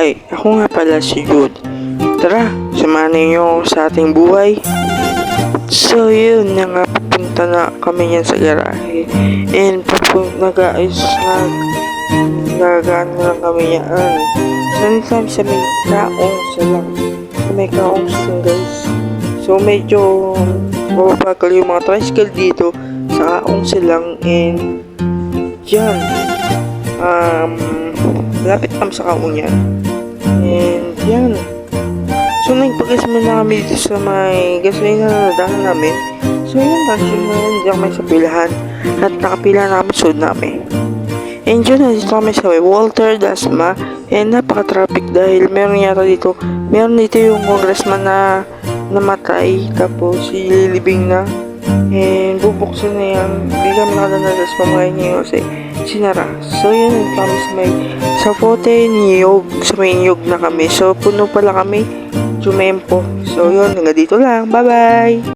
Hi, ako nga pala si Jude. Tara, samahan ako sa ating buhay. So yun na nga, pupunta na kami yan sa garahe. And pupunta guys, nag gagaan na lang kami yan. Kami sa may kaong sa lang. Sa may kaong sa lang guys. So medyo mababagal yung mga tricycle dito sa kaong silang and yan. Um, malapit kami sa kaong yan. And yan. So nagpagas muna kami dito sa may gasolina na nadahan namin. So yun, yun na yun, diyan kami sa pilahan. At nakapila na kami sunod namin. And yun, nandito kami sa may Walter Dasma. And napaka-traffic dahil meron yata dito, meron dito yung congressman na namatay. Tapos ililibing na. And bubuksan na yan. Hindi kami nakadanalas pamahay niya kasi sinara. So yun, kami sa may sa Forte Niyog. Sa may Niyog na kami. So puno pala kami. Jumempo. So yun, hanggang dito lang. Bye-bye!